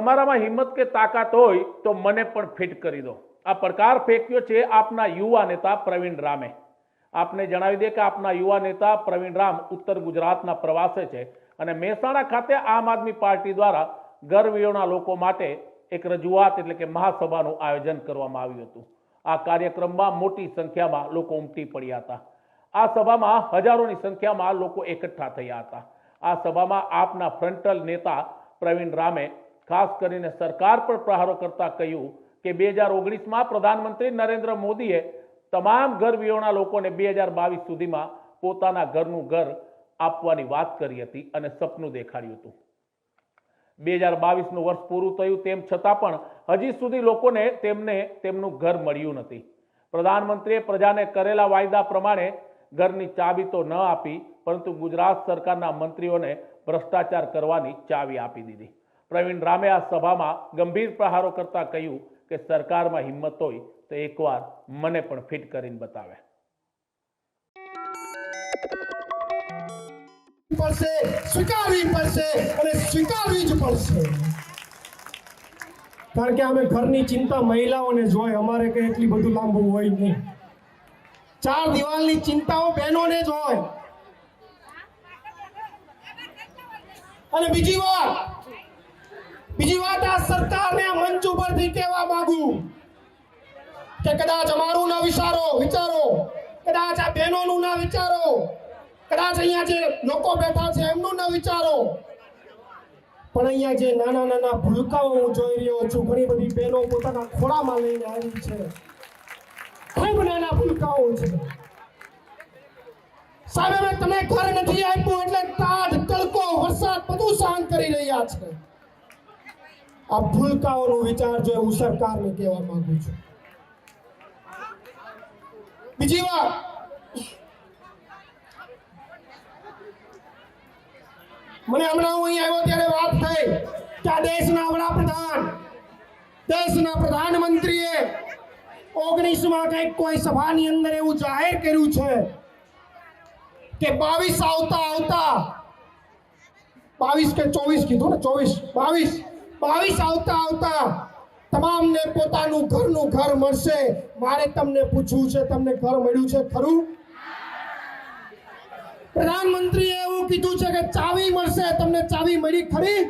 તમારામાં હિંમત કે તાકાત હોય તો મને પણ ફિટ કરી દો. આ પડકાર ફેંક્યો છે આપના યુવા નેતા પ્રવીણ રામે. આપને જણાવી દે કે આપના યુવા નેતા પ્રવીણ રામ ઉત્તર ગુજરાતના પ્રવાસે છે અને મહેસાણા ખાતે આમ આદમી પાર્ટી દ્વારા ગરવીઓના લોકો માટે એક રજૂઆત એટલે કે મહાસભાનું આયોજન કરવામાં આવ્યું હતું. આ કાર્યક્રમમાં મોટી સંખ્યામાં લોકો ઉમટી પડ્યા હતા. આ સભામાં હજારોની સંખ્યામાં લોકો એકઠા થયા હતા. આ સભામાં આપના ફ્રન્ટલ નેતા પ્રવીણ રામે ખાસ કરીને સરકાર પર પ્રહારો કરતા કહ્યું કે બે હજાર ઓગણીસમાં પ્રધાનમંત્રી નરેન્દ્ર મોદીએ તમામ ઘર વિહોણા લોકોને બે હજાર બાવીસ સુધીમાં પોતાના ઘરનું ઘર આપવાની વાત કરી હતી અને સપનું દેખાડ્યું હતું. બે હજાર બાવીસનું વર્ષ પૂરું થયું તેમ છતાં પણ હજી સુધી લોકોને તેમને તેમનું ઘર મળ્યું નથી. પ્રધાનમંત્રીએ પ્રજાને કરેલા વાયદા પ્રમાણે ઘરની ચાવી તો ન આપી, પરંતુ ગુજરાત સરકારના મંત્રીઓને ભ્રષ્ટાચાર કરવાની ચાવી આપી દીધી. પ્રવીણ રામે આ સભામાં ગંભીર પ્રહારો કરતા કહ્યું કે સરકારમાં હિંમત હોય તો એકવાર મને પણ ફિટ કરીને બતાવે. કારણ કે અમે ઘરની ચિંતા મહિલાઓને જોઈ અમારે કઈ એટલી બધું લાંબુ હોય નહીં. ચાર દિવાલની ચિંતાઓ બહેનોને જ હોય. અને બીજી વાત બીજી વાત આ સરકારને મંચ ઉપરથી કહેવા માંગુ કે કદાચ અમારું ના વિચારો વિચારો. કદાચ આ બહેનોનું ના વિચારો. કદાચ અહીંયા જે લોકો બેઠા છે એમનું ના વિચારો. પણ અહીંયા જે નાના નાના ભૂલકાઓ હું જોઈ રહ્યો છું, ઘણી બધી બહેનો પોતાના ખોળામાં લઈને આવી છે. ખૂબ નાના ભૂલકાઓ છે. સામે તમે ઘર નથી આપ્યું એટલે તાજ તડકો વરસાદ બધું સહન કરી રહ્યા છે. આ ભૂલકાઓનો વિચાર જો હું સરકારને કહેવા માંગુ છું. બીજી વાત. મને હમણાં હું અહીં આવ્યો ત્યારે વાત થઈ કે આ દેશના વડાપ્રધાન, દેશના પ્રધાનમંત્રીએ ઓગણીસમાં કંઈક કોઈ સભાની અંદર એવું જાહેર કર્યું છે કે બાવીસ આવતા આવતા, બાવીસ કે ચોવીસ કીધું ને, ચોવીસ, બાવીસ બાવીસ આવતા આવતા તમામને પોતાનું ઘરનું ઘર મળશે. મારે તમને પૂછવું છે, તમને ઘર મળ્યું છે ખરું? પ્રધાનમંત્રીએ એવું કીધું છે કે ચાવી મળશે, તમને ચાવી મળી ખરી?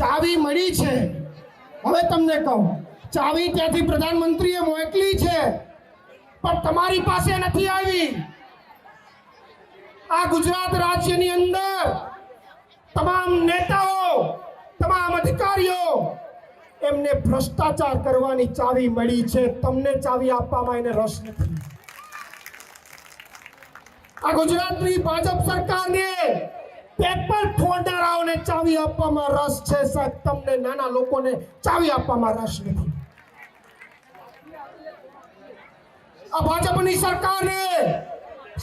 ચાવી મળી છે. હવે તમને કહું, ચાવી ત્યાંથી પ્રધાનમંત્રીએ મોકલી છે, પણ તમારી પાસે નથી આવી. આ ગુજરાત રાજ્યની અંદર તમામ નેતાઓ, તમામ અધિકારીઓ, એમને ભ્રષ્ટાચાર કરવાની ચાવી મળી છે. તમને ચાવી આપવામાં એને રસ નથી. આ ગુજરાતની ભાજપ સરકારને પેપર ફોડનારાઓને ચાવી આપવામાં રસ છે. સાહેબ, તમને નાના લોકોને ચાવી આપવામાં રસ નથી. આ ભાજપની સરકારને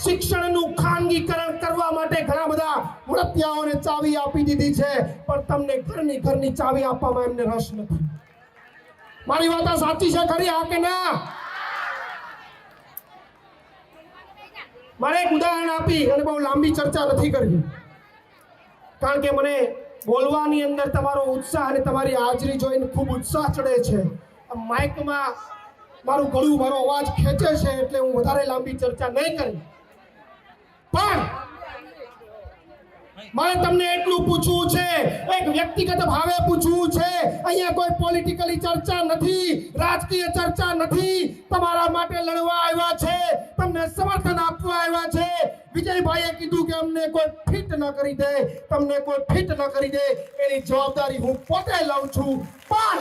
શિક્ષણનું ખાનગીકરણ કરવા માટે ઘણા બધા ચાવી આપી દીધી છે, પણ તમને ઘરની ઘરની ચાવી આપવામાં એમને રસ નથી. મારી વાત સાચી છે, ખરી, હા કે ના? મારે એક ઉદાહરણ આપી, અને બહુ લાંબી ચર્ચા નથી કરવી. કારણ કે મને બોલવાની અંદર તમારો ઉત્સાહ અને તમારી હાજરી જોઈને ખૂબ ઉત્સાહ ચડે છે. માઇકમાં મારું ગળું, મારો અવાજ ખેંચે છે, એટલે હું વધારે લાંબી ચર્ચા નહીં કરી. પણ મારે તમને એટલું પૂછવું છે. એક વ્યક્તિગત ભાવે પૂછવું છે. અહીંયા કોઈ પોલિટિકલી ચર્ચા નથી, રાજકીય ચર્ચા નથી. તમારા માટે લડવા આવ્યા છે, તમને સમર્થન આપવા આવ્યા છે. વિજયભાઈએ કીધું કે અમને કોઈ ફિટ ન કરી દે, તમને કોઈ ફિટ ન કરી દે. એની જવાબદારી હું પોતે લઉં છું. પણ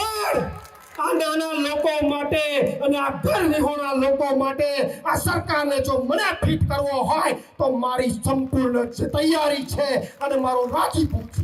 આ નાના લોકો માટે અને આ ઘર વિહોણા લોકો માટે આ સરકારને જો મને ફિટ કરવો હોય તો મારી સંપૂર્ણ તૈયારી છે અને મારો રાજીપો છે.